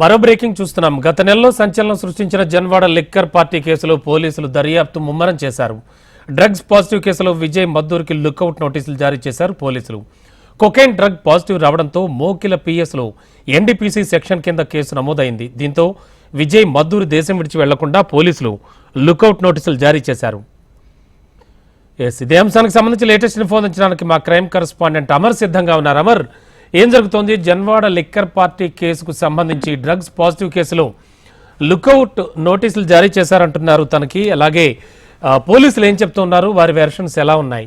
మరో బ్రేకింగ్ చూస్తున్నాం. గత నెలలో సంచలనం సృష్టించిన జన్వాడ లిక్కర్ పార్టీ కేసులో పోలీసులు దర్యాప్తు ముమ్మరం చేశారు. డ్రగ్స్ పాజిటివ్ కేసులో విజయ్ మద్దూరికి లుక్అవుట్ నోటీసులు జారీ చేశారు పోలీసులు. కొకైన్ డ్రగ్ పాజిటివ్ రావడంతో Mokila పిఎస్లో N D P C section కింద కేసు నమోదైంది. దీంతో విజయ్ మద్దూరు దేశం విడిచి వెళ్ళకుండా పోలీసులు లుకౌట్ నోటీసులు జారీ చేశారు. ఎస్ ఇదే అంశానికి సంబంధించి లేటెస్ట్ ఇన్ఫో అందించడానికి మా క్రైమ్ కరెస్పాండెంట్ అమర్ సిద్ధంగా ఉన్నారు. అమర్ ఏం జరుగుతోంది? జన్వాడ లిక్కర్ పార్టీ కేసుకు సంబంధించి డ్రగ్స్ పాజిటివ్ కేసులో లుకౌట్ నోటీసులు జారీ చేశారంటున్నారు తనకి. అలాగే పోలీసులు ఏం చెప్తున్నారు? వారి వెర్షన్స్ ఎలా ఉన్నాయి?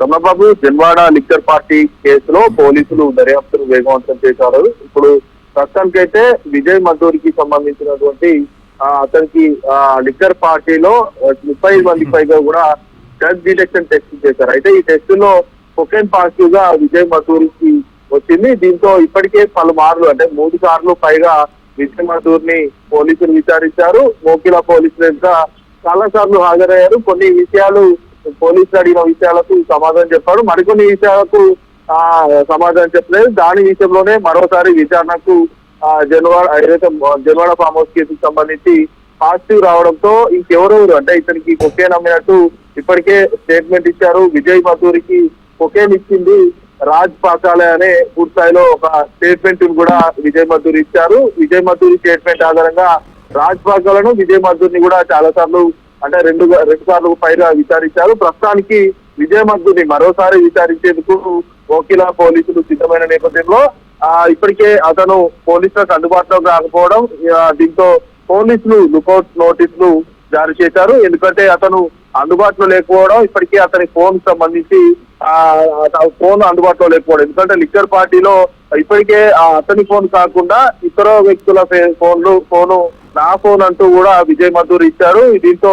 రమణబాబు జన్వాడ లిక్కర్ పార్టీ కేసులో పోలీసులు దర్యాప్తును వేగవంతం చేశారు. ఇప్పుడు ప్రస్తుతానికైతే విజయ్ మధూరికి సంబంధించినటువంటి ఆ, అతనికి ఆ, లిక్కర్ పార్టీలో ముప్పై మంది పైగా కూడా డ్రగ్ డిటెక్షన్ టెస్ట్ చేశారు. అయితే ఈ టెస్ట్లో కొకైన్ పాజిటివ్గా విజయ్ మద్దూరికి వచ్చింది. దీంతో ఇప్పటికే పలుమార్లు అంటే మూడు సార్లు పైగా విజయ్ మద్దూర్ని పోలీసులు విచారించారు. మోకిల పోలీసులు ఇంకా చాలా సార్లు హాజరయ్యారు. కొన్ని విషయాలు పోలీసులు అడిగిన విషయాలకు సమాధానం చెప్పాడు. మరికొన్ని విషయాలకు ఆ సమాధానం చెప్పలేదు. దాని విషయంలోనే మరోసారి విచారణకు ఆ జనవాడ ఏదైతే జనవాడ ఫామ్ హౌస్ కేసుకు సంబంధించి పాజిటివ్ రావడంతో ఇంకెవరెవరు అంటే ఇతనికి కొకేన్ అమ్మినట్టు ఇప్పటికే స్టేట్మెంట్ ఇచ్చారు. విజయ్ మధూరికి కొకేన్ ఇచ్చింది రాజ్ పాకాలే అనే పూర్తి స్థాయిలో ఒక స్టేట్మెంట్ కూడా విజయ్ మధుర్ ఇచ్చారు. విజయ్ మధుర్ స్టేట్మెంట్ ఆధారంగా రాజ్ పాకాలను విజయ్ మధూర్ని కూడా చాలా సార్లు అంటే రెండు రెండు సార్లు పైగా విచారించారు. ప్రస్తుతానికి విజయ్ మధుర్ని మరోసారి విచారించేందుకు వకీల పోలీసులు సిద్ధమైన నేపథ్యంలో ఆ ఇప్పటికే అతను పోలీసులకు అందుబాటులోకి రాకపోవడం దీంతో పోలీసులు లుకౌట్ నోటీసులు జారీ చేశారు. ఎందుకంటే అతను అందుబాటులో లేకపోవడం ఇప్పటికే అతని ఫోన్ సంబంధించి ఆ ఫోన్ అందుబాటులో లేకపోవడం. ఎందుకంటే లిక్కర్ పార్టీలో ఇప్పటికే ఆ అతని ఫోన్ కాకుండా ఇతర వ్యక్తుల ఫోన్లు ఫోను నా ఫోన్ అంటూ కూడా విజయ్ మధూర్ ఇచ్చారు. దీంతో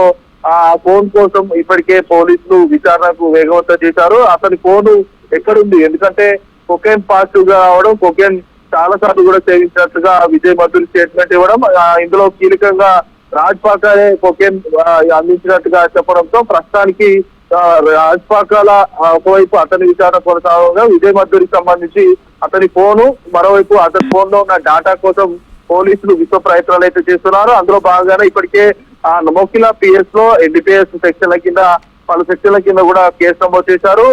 ఆ ఫోన్ కోసం ఇప్పటికే పోలీసులు విచారణకు వేగవంతం చేశారు. అతని ఫోను ఎక్కడుంది? ఎందుకంటే కొకేన్ పాజిటివ్గా రావడం కొకేన్ చాలా సార్లు కూడా సేవించినట్లుగా విజయ్ మధుర్ స్టేట్మెంట్ ఇవ్వడం ఇందులో కీలకంగా రాజ్పాకాలే కొకేన్ అందించినట్టుగా చెప్పడంతో ప్రస్తుతానికి రాజ్పాకాల ఒకవైపు అతని విచారణ కొనసాగగా విజయ్ మధురికి సంబంధించి అతని ఫోను మరోవైపు అతని ఫోన్లో ఉన్న డేటా కోసం పోలీసులు విశ్వ ప్రయత్నాలు అయితే చేస్తున్నారు. అందులో భాగంగానే ఇప్పటికే ఆ నమోకిల పిఎస్లో ఎన్డీపీఎస్ సెక్షన్ల కింద పలు సెక్షన్ల కింద కూడా కేసు నమోదు చేశారు.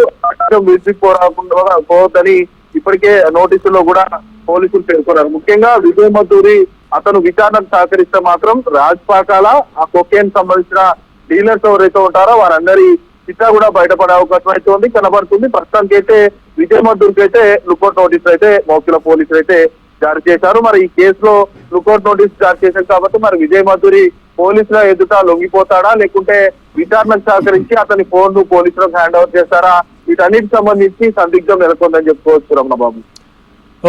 మ్యూజిక్ పోరాకుండా పోవద్దని ఇప్పటికే నోటీసుల్లో కూడా పోలీసులు పేర్కొన్నారు. ముఖ్యంగా విజయ్ మధూరి అతను విచారణకు సహకరిస్తే మాత్రం రాజ్ పాకాల ఆ కొకేన్ సంబంధించిన డీలర్స్ ఎవరైతే ఉంటారో వారందరి చిట్టా కూడా బయటపడే అవకాశం అయితే ఉంది కనబడుతుంది. ప్రస్తుతానికి అయితే విజయ్ అయితే లుకౌట్ నోటీసులు అయితే మోకిల పోలీసులు అయితే జారీ చేశారు. మరి ఈ కేసులో లుకౌట్ నోటీస్ జారీ చేశారు కాబట్టి మరి విజయ్ మధురి పోలీసుల ఎదుట లొంగిపోతాడా? లేకుంటే విచారణకు సహకరించి అతని ఫోన్ను పోలీసులకు హ్యాండ్ ఓవర్ చేస్తారా? వీటన్నిటికి సంబంధించి సందిగ్ధం నెలకొందని చెప్పుకోవచ్చు Ramana Babu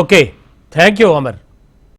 okay. Thank you Amar.